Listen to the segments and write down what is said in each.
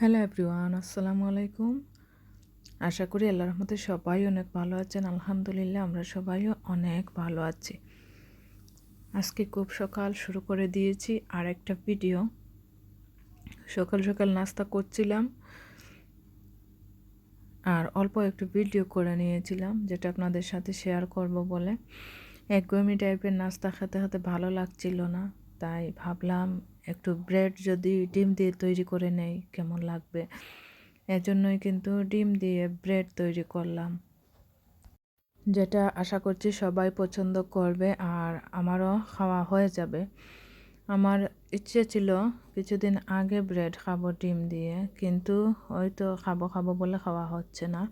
Hello everyone, আসসালামু আলাইকুম। আশা করি আল্লাহর রহমতে সবাই অনেক ভালো আছেন। আলহামদুলিল্লাহ আমরা সবাইও অনেক ভালো আছি। আজকে খুব সকাল শুরু করে দিয়েছি আর একটা ভিডিও। সকাল সকাল নাস্তা করছিলাম আর অল্প একটু ভিডিও করে নিয়েছিলাম, যেটা আপনাদের সাথে শেয়ার করব বলে। একগমি টাইপের নাস্তা খেতে খেতে ভালো লাগছিল না, তাই ভাবলাম একটু ব্রেড যদি ডিম দিয়ে তৈরি করে নেই, কেমন লাগবে? এজন্যই কিন্তু ডিম দিয়ে ব্রেড তৈরি করলাম। যেটা আশা করছি সবাই পছন্দ করবে আর আমারও খাওয়া হয়ে যাবে। আমার ইচ্ছে ছিল কিছুদিন আগে ব্রেড খাব ডিম দিয়ে, কিন্তু হয়তো খাব খাব বলে খাওয়া হচ্ছে না।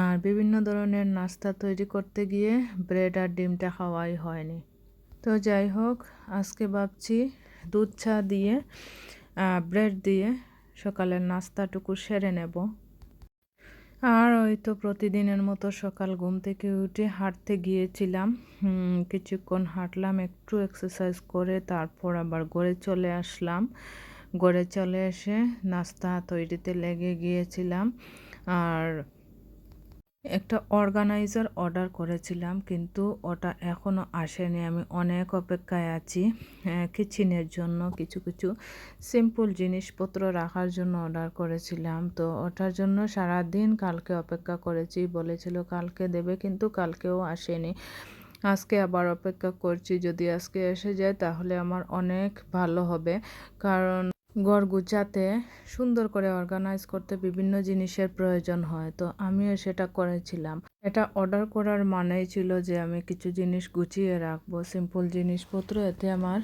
আর বিভিন্ন ধরনের নাস্তা তৈরি করতে গিয়ে ব্রেড আর ডিমটা খাওয়াই হয়নি। তো যাই হোক, আজকে ভাবছি দুধ চা দিয়ে ব্রেড দিয়ে সকালের নাস্তাটুকু সেরে নেব। আর ওই তো প্রতিদিনের মতো সকাল ঘুম থেকে উঠে হাঁটতে গিয়েছিলাম। কিছুক্ষণ হাঁটলাম, একটু এক্সারসাইজ করে তারপর আবার গড়ে চলে আসলাম। গড়ে চলে এসে নাস্তা তৈরিতে লেগে গিয়েছিলাম। আর একটা অর্গানাইজার অর্ডার করেছিলাম, কিন্তু ওটা এখনও আসেনি। আমি অনেক অপেক্ষায় আছি কিচেনের জন্য কিছু কিছু সিম্পল জিনিসপত্র রাখার জন্য অর্ডার করেছিলাম। তো ওটার জন্য সারা দিন কালকে অপেক্ষা করেছি, বলেছিল কালকে দেবে, কিন্তু কালকেও আসেনি। আজকে আবার অপেক্ষা করছি, যদি আজকে এসে যায় তাহলে আমার অনেক ভালো হবে, কারণ ঘর গুছাতে সুন্দর করে অর্গানাইজ করতে বিভিন্ন জিনিসের প্রয়োজন হয়। তো আমিও সেটা করেছিলাম। এটা অর্ডার করার মানেই ছিল যে আমি কিছু জিনিস গুছিয়ে রাখব সিম্পল জিনিসপত্র, এতে আমার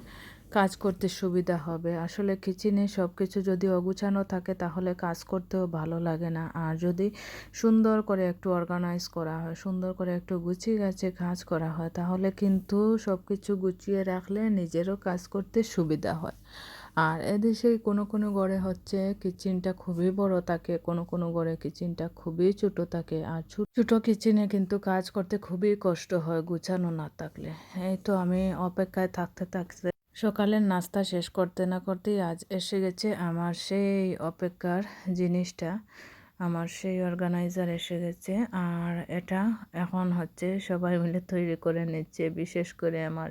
কাজ করতে সুবিধা হবে। আসলে কিচেনে সব কিছু যদি অগুছানো থাকে, তাহলে কাজ করতেও ভালো লাগে না। আর যদি সুন্দর করে একটু অর্গানাইজ করা হয়, সুন্দর করে একটু গুছিয়ে গাছে কাজ করা হয়, তাহলে কিন্তু সব কিছু গুছিয়ে রাখলে নিজেরও কাজ করতে সুবিধা হয়। আর এদেশে কোনো কোনো ঘরে হচ্ছে কিচেনটা খুবই বড় থাকে, কোনো কোনো ঘরে কিচেনটা খুবই ছোট থাকে। আর ছোট কিচেনে কিন্তু কাজ করতে খুবই কষ্ট হয় গুছানো না থাকলে। এই তো আমি অপেক্ষায় থাকতে থাকতে সকালের নাস্তা শেষ করতে না করতেই আজ এসে গেছে আমার সেই অপেক্ষার জিনিসটা। আমার সেই অর্গানাইজার এসে গেছে। আর এটা এখন হচ্ছে সবাই মিলে তৈরি করে নিচ্ছে। বিশেষ করে আমার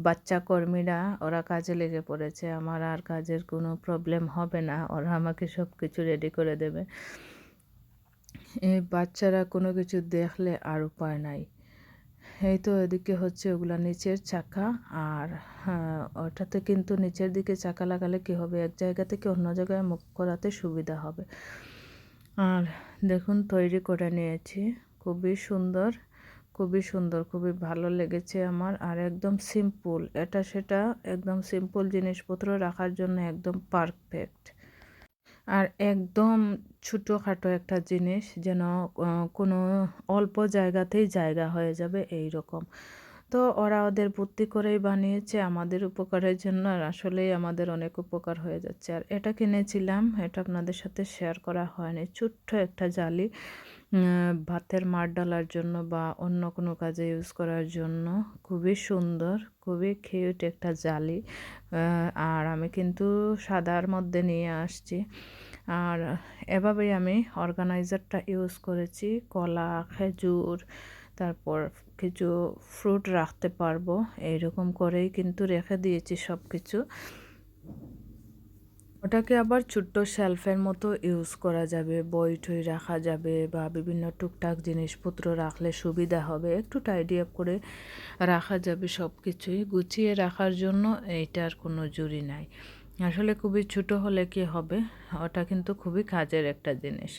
বাচ্চা কর্মীরা ওরা কাজে লেগে পড়েছে। আমার আর কাজের কোনো প্রবলেম হবে না। ওরা আমাকে সব কিছু রেডি করে দেবে। এই বাচ্চারা কোনো কিছু দেখলে আর উপায় নাই। এই তো এদিকে হচ্ছে ওগুলা নিচের চাকা। আর হ্যাঁ, ওটাতে কিন্তু নিচের দিকে চাকা লাগালে কী হবে? এক জায়গা থেকে অন্য জায়গায় মুখ করাতে সুবিধা হবে। আর দেখুন, তৈরি করে নিয়েছি। খুবই সুন্দর খুবই সুন্দর, খুবই ভালো লেগেছে আমার। আর একদম সিম্পল এটা সেটা একদম সিম্পল জিনিসপত্র রাখার জন্য একদম পারফেক্ট আর একদম ছোটোখাটো একটা জিনিস যেন কোনো অল্প জায়গাতেই জায়গা হয়ে যাবে এই রকম তো ওরা ওদের বুদ্ধি করেই বানিয়েছে আমাদের উপকারের জন্য আর আসলেই আমাদের অনেক উপকার হয়ে যাচ্ছে। আর এটা কিনেছিলাম, এটা আপনাদের সাথে শেয়ার করা হয়নি। ছোট্ট একটা জালি ভাতের মার ডালার জন্য বা অন্য কোনো কাজে ইউজ করার জন্য। খুবই সুন্দর, খুবই কিউট একটা জালি। আর আমি কিন্তু সাদার মধ্যে নিয়ে আসছি। আর এভাবেই আমি অর্গানাইজারটা ইউজ করেছি, কলা, খেজুর তারপর কিছু ফ্রুট রাখতে পারব। এইরকম করেই কিন্তু রেখে দিয়েছি সব কিছু ওটাকে আবার ছোট্ট শেলফের মতো ইউজ করা যাবে। বই টই রাখা যাবে বা বিভিন্ন টুকটাক জিনিসপত্র রাখলে সুবিধা হবে। একটু টাইডি আপ করে রাখা যাবে সব কিছুই গুছিয়ে রাখার জন্য এইটার কোনো জুরি নাই। আসলে খুবই ছোট হলে কি হবে? ওটা কিন্তু খুবই কাজের একটা জিনিস।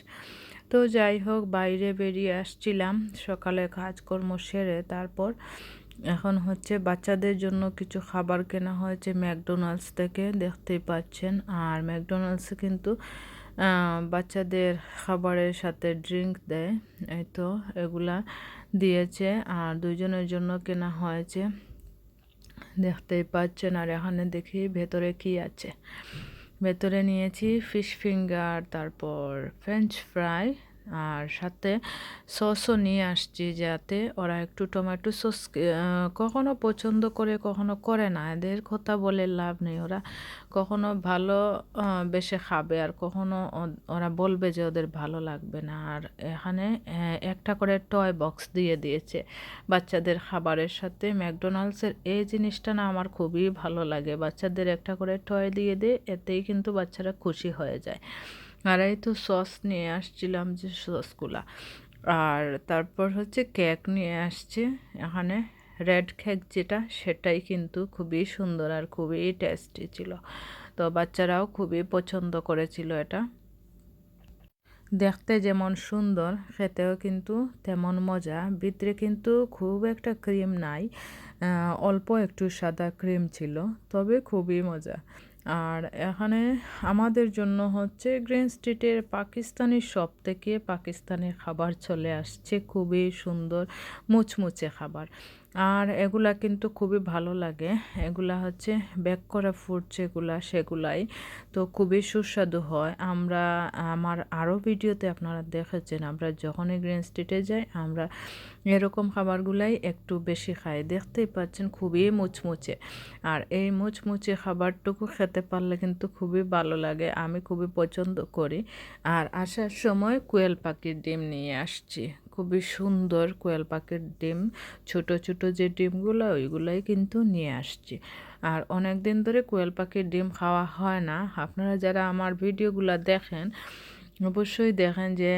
তো যাই হোক, বাইরে বেরিয়ে আসছিলাম। সকালে কাজকর্ম সেরে তারপর এখন হচ্ছে বাচ্চাদের জন্য কিছু খাবার কেনা হয়েছে ম্যাকডোনাল্ডস থেকে, দেখতেই পাচ্ছেন। আর ম্যাকডোনাল্ডসে কিন্তু বাচ্চাদের খাবারের সাথে ড্রিঙ্ক দেয়, এই তো এগুলা দিয়েছে। আর দুজনের জন্য কেনা হয়েছে, দেখতেই পাচ্ছেন। আর এখানে দেখি ভেতরে কি আছে। ভেতরে নিয়েছি ফিশ ফিঙ্গার তারপর ফ্রেঞ্চ ফ্রাই আর সাথে সসও নিয়ে আসছি যাতে ওরা একটু টমেটো সস কখনো পছন্দ করে, কখনো করে না। এদের কথা বলে লাভ নেই। ওরা কখনো ভালো বেশি খাবে আর কখনো ওরা বলবে যে ওদের ভালো লাগবে না। আর এখানে একটা করে টয় বক্স দিয়ে দিয়েছে বাচ্চাদের খাবারের সাথে। ম্যাকডোনাল্ডসের এই জিনিসটা না আমার খুবই ভালো লাগে। বাচ্চাদের একটা করে টয় দিয়ে দে, এতেই কিন্তু বাচ্চারা খুশি হয়ে যায়। আর এই তো সস নিয়ে আসছিলাম যে সসগুলা। আর তারপর হচ্ছে কেক নিয়ে আসছে, এখানে রেড কেক যেটা, সেটাই কিন্তু খুবই সুন্দর আর খুবই টেস্টি ছিল। তো বাচ্চারাও খুবই পছন্দ করেছিল এটা। দেখতে যেমন সুন্দর, খেতেও কিন্তু তেমন মজা। ভিতরে কিন্তু খুব একটা ক্রিম নাই অল্প একটু সাদা ক্রিম ছিল, তবে খুবই মজা। আর এখানে আমাদের জন্য হচ্ছে গ্রিন স্ট্রিটের পাকিস্তানি শপ থেকে পাকিস্তানের খাবার চলে আসছে। খুবই সুন্দর, মুচমুচে খাবার। আর এগুলা কিন্তু খুবই ভালো লাগে। এগুলা হচ্ছে ব্যাক করা ফুড যেগুলা, সেগুলাই তো খুবই সুস্বাদু হয়। আমরা, আমার আরও ভিডিওতে আপনারা দেখেছেন, আমরা যখনই গ্রিন স্ট্রিটে যাই, আমরা এরকম খাবারগুলাই একটু বেশি খাই। দেখতেই পাচ্ছেন খুবই মুচমুচে। আর এই মুচমুচে খাবারটুকু খেতে পারলে কিন্তু খুবই ভালো লাগে, আমি খুবই পছন্দ করি। আর আসার সময় কোয়েল পাখির ডিম নিয়ে আসছি। খুবই সুন্দর কোয়েল পাখির ডিম। ছোট ছোট যে ডিমগুলো, ওইগুলোই কিন্তু নিয়ে আসছি। আর অনেক দিন ধরে কোয়েল পাখির ডিম খাওয়া হয় না। আপনারা যারা আমার ভিডিওগুলো দেখেন, অবশ্যই দেখেন যে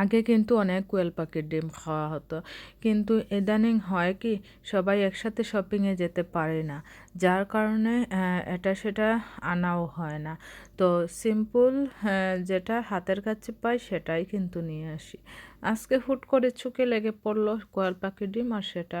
আগে কিন্তু অনেক কোয়েল পাখির ডিম খাওয়া হতো। কিন্তু ইদানিং হয় কি, সবাই একসাথে শপিংয়ে যেতে পারে না। যার কারণে এটা সেটা আনাও হয় না। তো সিম্পল যেটা হাতের কাছে পাই সেটাই কিন্তু নিয়ে আসি। আজকে হুট করে চোখে লেগে পড়ল কোয়াল পাখির ডিম আর সেটা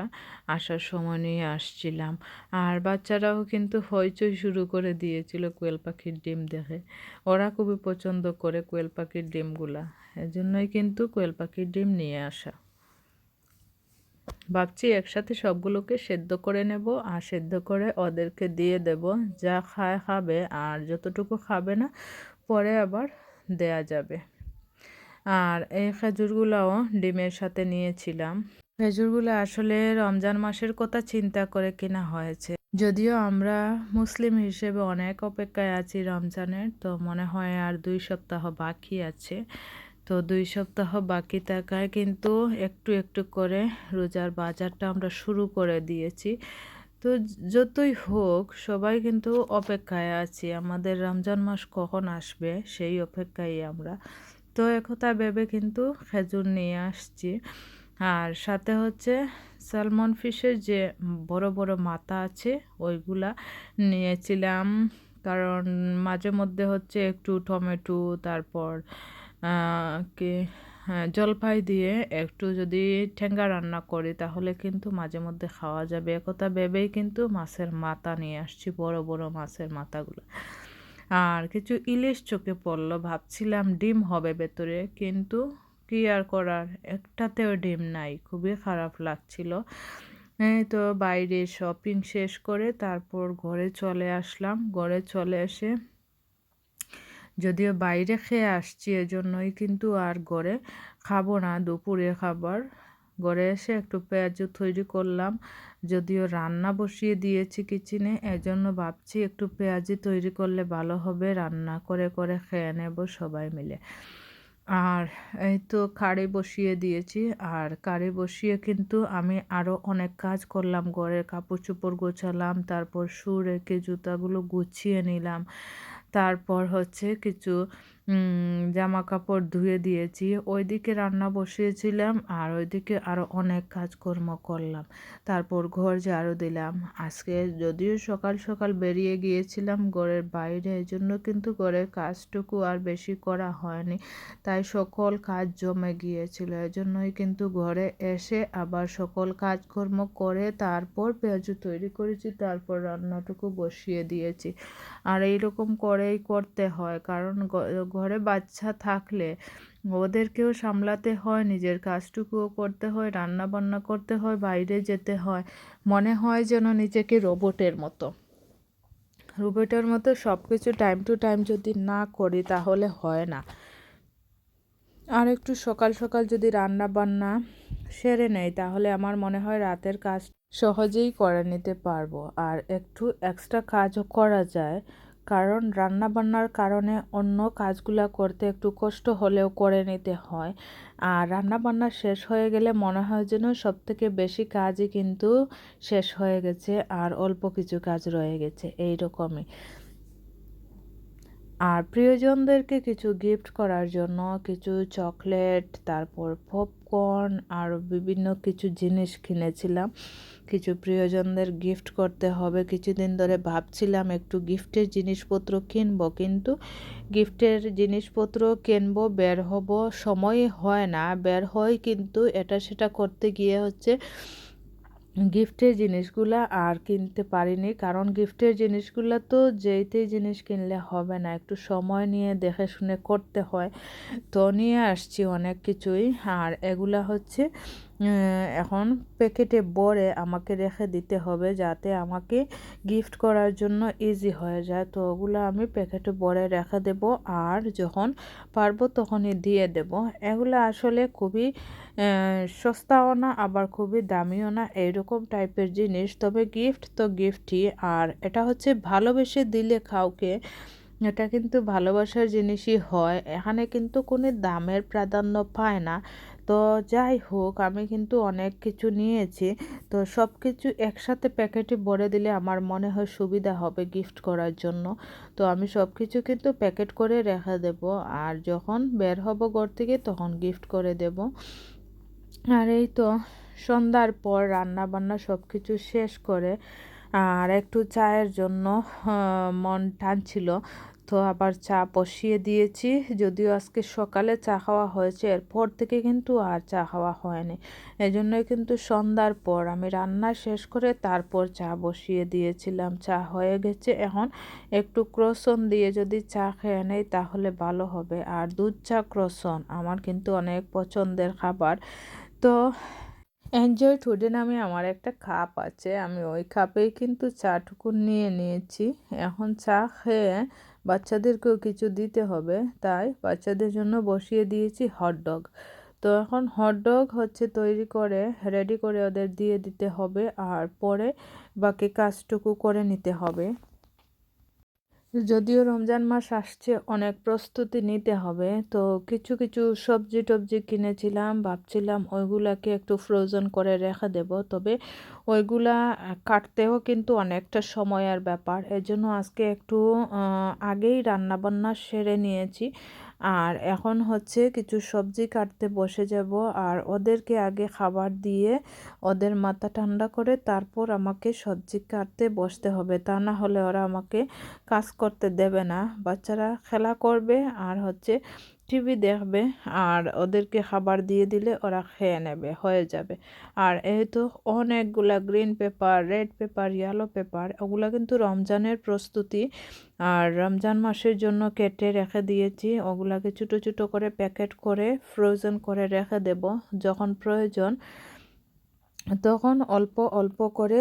আসার সময় নিয়ে আসছিলাম। আর বাচ্চারাও কিন্তু হইচই শুরু করে দিয়েছিল কোয়েল পাখির ডিম দেখে। ওরা খুবই পছন্দ করে কোয়েল পাখির ডিমগুলা। এজন্যই কিন্তু কোয়েল পাখির ডিম নিয়ে আসা। ভাবছি একসাথে সবগুলোকে সেদ্ধ করে নেব আর সেদ্ধ করে ওদেরকে দিয়ে দেব। যা খায় খাবে আর যতটুকু খাবে না, পরে আবার দেয়া যাবে। আর এই খেজুরগুলোও ডিমের সাথে নিয়েছিলাম। খেজুরগুলো আসলে রমজান মাসের কথা চিন্তা করে কিনা হয়েছে। যদিও আমরা মুসলিম হিসেবে অনেক অপেক্ষায় আছি রমজানের, তো মনে হয় আর দুই সপ্তাহ বাকি আছে। তো দুই সপ্তাহ বাকি থাকায় কিন্তু একটু একটু করে রোজার বাজারটা আমরা শুরু করে দিয়েছি। তো যতই হোক, সবাই কিন্তু অপেক্ষায় আছি, আমাদের রমজান মাস কখন আসবে সেই অপেক্ষায় আমরা। তো একথা ভেবে কিন্তু খেজুর নিয়ে আসছি। আর সাথে হচ্ছে স্যালমন ফিশের যে বড় বড় মাথা আছে, ওইগুলা নিয়েছিলাম। কারণ মাঝে মধ্যে হচ্ছে একটু টমেটো, তারপর কি জলপাই দিয়ে একটু যদি ঠেঙ্গা রান্না করি, তাহলে কিন্তু মাঝে মধ্যে খাওয়া যাবে। একথা ভেবেই কিন্তু মাছের মাথা নিয়ে আসছি, বড় বড় মাছের মাথাগুলো। আর কিছু ইলিশ চোখে পড়ল, ভাবছিলাম ডিম হবে ভেতরে, কিন্তু কি আর করার? একটাতেও ডিম নাই, খুবই খারাপ লাগছিল। এই তো বাইরে শপিং শেষ করে তারপর ঘরে চলে আসলাম। ঘরে চলে এসে যদিও বাইরে খেয়ে আসছি এজন্যই কিন্তু আর ঘরে খাব না, দুপুরে খাবার। ঘরে এসে একটু পেঁয়াজ তৈরি করলাম, যদিও রান্না বসিয়ে দিয়েছি কিচেনে, এজন্য ভাবছি একটু পেঁয়াজি তৈরি করলে ভালো হবে, রান্না করে করে খেয়ে নেব সবাই মিলে। আর এই তো কাড়ি বসিয়ে দিয়েছি, আর কাড়ি বসিয়ে কিন্তু আমি আরও অনেক কাজ করলাম। ঘরের কাপড় চোপড় গোছালাম, তারপর শু রেখে জুতাগুলো গুছিয়ে নিলাম। তারপর হচ্ছে কিছু জামা কাপড় ধুয়ে দিয়েছি। ওইদিকে রান্না বসিয়েছিলাম আর ওইদিকে আরও অনেক কাজকর্ম করলাম। তারপর ঘর ঝাড়ু দিলাম। আজকে যদিও সকাল সকাল বেরিয়ে গিয়েছিলাম ঘরের বাইরে এই জন্য কিন্তু ঘরের কাজটুকু আর বেশি করা হয়নি। তাই সকল কাজ জমে গিয়েছিল, এজন্যই কিন্তু ঘরে এসে আবার সকল কাজকর্ম করে তারপর পেঁয়াজু তৈরি করেছি, তারপর রান্নাটুকু বসিয়ে দিয়েছি। আর এইরকম করেই করতে হয়। কারণ ঘরে বাচ্চা থাকলে ওদেরকেও সামলাতে হয়, নিজের কাজটুকুও করতে হয় রান্না বান্না করতে হয়, বাইরে যেতে হয়। মনে হয় যেন নিজেকে রোবটের মতো। রোবটের মতো সব কিছু টাইম টু টাইম যদি না করি তাহলে হয় না। আর একটু সকাল সকাল যদি রান্না বান্না সেরে নেই তাহলে আমার মনে হয় রাতের কাজ সহজেই করে নিতে পারব। আর একটু এক্সট্রা কাজও করা যায়, কারণ রান্না বান্নার কারণে অন্য কাজগুলো করতে একটু কষ্ট হলেও করে নিতে হয়। আর রান্না বান্না শেষ হয়ে গেলে মনে হয় যেন সব থেকে বেশি কাজই কিন্তু শেষ হয়ে গেছে আর অল্প কিছু কাজ রয়ে গেছে এই রকমই প্রিয়জনদেরকে কিছু গিফট করার জন্য কিছু চকলেট তারপর পপকর্ন আর বিভিন্ন কিছু জিনিস কিনেছিলাম। কিছু প্রিয়জনদের গিফট করতে হবে। কিছুদিন ধরে ভাবছিলাম একটু গিফটের জিনিসপত্র কিনবো, কিন্তু গিফটের জিনিসপত্র কিনবো, বের হব, সময় হয় না। বের হয় কিন্তু এটা সেটা করতে গিয়ে হচ্ছে গিফটের জিনিসগুলা আর কিনতে পারিনি। কারণ গিফটের জিনিসগুলো তো যেইতেই জিনিস কিনলে হবে না, একটু সময় নিয়ে দেখে শুনে করতে হয়। তো নিয়ে আসছি অনেক কিছুই। আর এগুলা হচ্ছে এখন প্যাকেটে বড়ে আমাকে রেখে দিতে হবে যাতে আমাকে গিফট করার জন্য ইজি হয়ে যায়। তো ওগুলো আমি প্যাকেটে বড়ে রেখে দেব। আর যখন পারব তখনই দিয়ে দেব। এগুলো আসলে খুবই সস্তাও না, আবার খুবই দামিও না, এইরকম টাইপের জিনিস। তবে গিফট তো গিফটই আর এটা হচ্ছে ভালোবেসে দিলে কাউকে এটা কিন্তু ভালোবাসার জিনিসই হয়। এখানে কিন্তু কোনো দামের প্রাধান্য পায় না। তো যাই হোক, আমি কিন্তু অনেক কিছু নিয়েছি। তো সব কিছু একসাথে প্যাকেটে ভরে দিলে আমার মনে হয় সুবিধা হবে গিফট করার জন্য। তো আমি সব কিছু কিন্তু প্যাকেট করে রেখে দেব, আর যখন বের হব ঘর থেকে তখন গিফট করে দেব। আর এই তো সন্ধ্যার পর রান্না বান্না সব কিছু শেষ করে, আর একটু চায়ের জন্য মন টানছিল। তো আবার চা বসিয়ে দিয়েছি, যদিও আজকে সকালে চা খাওয়া হয়েছে, এরপর থেকে কিন্তু আর চা খাওয়া হয়নি। এই জন্যই কিন্তু সন্ধ্যার পর আমি রান্না শেষ করে তারপর চা বসিয়ে দিয়েছিলাম। চা হয়ে গেছে এখন, একটু ক্রসন দিয়ে যদি চা খেয়ে নেই তাহলে ভালো হবে। আর দুধ চা ক্রসন, আমার কিন্তু অনেক পছন্দের খাবার। তো এনজয় টুডে নামে আমার একটা কাপ আছে। আমি ওই কাপেই কিন্তু চাটুকু নিয়ে নিয়েছি। এখন চা খেয়ে বাচ্চাদেরকেও কিছু দিতে হবে। তাই বাচ্চাদের জন্য বসিয়ে দিয়েছি হটডগ তো এখন হটডগ হচ্ছে তৈরি করে রেডি করে ওদের দিয়ে দিতে হবে। আর পরে বাকি কাজটুকু করে নিতে হবে। যদিও রমজান মাস আসছে, অনেক প্রস্তুতি নিতে হবে। তো কিছু কিছু সবজি টবজি কিনেছিলাম, ভাবছিলাম ওইগুলাকে একটু ফ্রোজন করে রেখে দেব। তবে ওইগুলা কাটতেও কিন্তু অনেকটা সময়ের ব্যাপার। এজন্য আজকে একটু আগেই রান্নাবান্না সেরে নিয়েছি। আর এখন হচ্ছে কিছু সবজি কাটতে বসে যাব আর ওদেরকে আগে খাবার দিয়ে ওদের মাথা ঠান্ডা করে তারপর আমাকে সবজি কাটতে বসতে হবে। তা না হলে ওরা আমাকে কাজ করতে দেবে না। বাচ্চারা খেলা করবে আর হচ্ছে টিভি দেখবে আর ওদেরকে খাবার দিয়ে দিলে ওরা খেয়ে নেবে, হয়ে যাবে। আর এই তো অনেকগুলা green pepper red pepper yellow pepper ওগুলো কিন্তু রমজানের প্রস্তুতি। আর রমজান মাসের জন্য কেটে রেখে দিয়েছি ওগুলাকে ছোটো ছোটো করে প্যাকেট করে ফ্রোজেন করে রেখে দেব, যখন প্রয়োজন। তখন অল্প অল্প করে,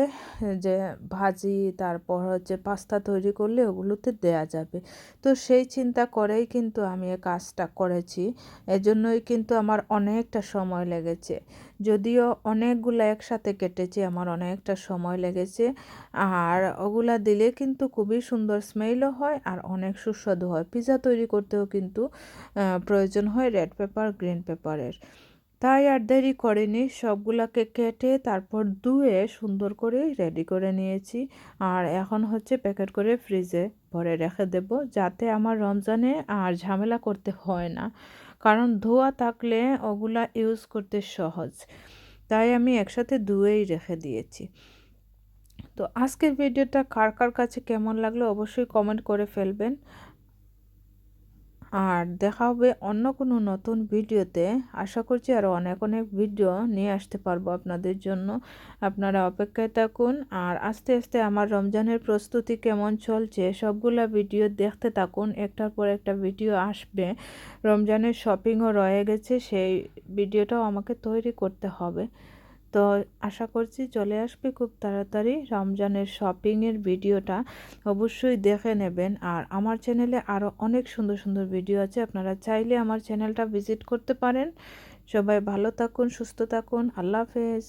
যে ভাজি, তারপর হচ্ছে পাস্তা তৈরি করলে ওগুলোতে দেয়া যাবে। তো সেই চিন্তা করেই কিন্তু আমি এই কাজটা করেছি। এজন্যই কিন্তু আমার অনেকটা সময় লেগেছে। যদিও অনেকগুলো একসাথে কেটেছি, আমার অনেকটা সময় লেগেছে। আর ওগুলা দিলে কিন্তু খুবই সুন্দর স্মেলও হয় আর অনেক সুস্বাদু হয়। পিৎজা তৈরি করতেও কিন্তু প্রয়োজন হয় রেড পেপার গ্রিন পেপারের তাই আর দেরি করিনি, সবগুলাকে কেটে তারপর ধুয়ে সুন্দর করে রেডি করে নিয়েছি। আর এখন হচ্ছে প্যাকেট করে ফ্রিজে ভরে রেখে দেব, যাতে আমার রমজানে আর ঝামেলা করতে হয় না। কারণ ধোয়া থাকলে ওগুলা ইউজ করতে সহজ। তাই আমি একসাথে ধুয়েই রেখে দিয়েছি। তো আজকের ভিডিওটা কার কার কাছে কেমন লাগল অবশ্যই কমেন্ট করে ফেলবেন। আর দেখা হবে অন্য কোনো নতুন ভিডিওতে। আশা করছি আরও অনেক অনেক ভিডিও নিয়ে আসতে পারব আপনাদের জন্য। আপনারা অপেক্ষায় থাকুন আর আস্তে আস্তে আমার রমজানের প্রস্তুতি কেমন চলছে সবগুলা ভিডিও দেখতে থাকুন। একটার পর একটা ভিডিও আসবে। রমজানের শপিংও রয়ে গেছে, সেই ভিডিওটাও আমাকে তৈরি করতে হবে। তো আশা করছি চলে আসবে খুব তাড়াতাড়ি। রমজানের শপিংয়ের ভিডিওটা অবশ্যই দেখে নেবেন। আর আমার চ্যানেলে আরও অনেক সুন্দর সুন্দর ভিডিও আছে। আপনারা চাইলে আমার চ্যানেলটা ভিজিট করতে পারেন। সবাই ভালো থাকুন, সুস্থ থাকুন। আল্লাহ হাফেজ।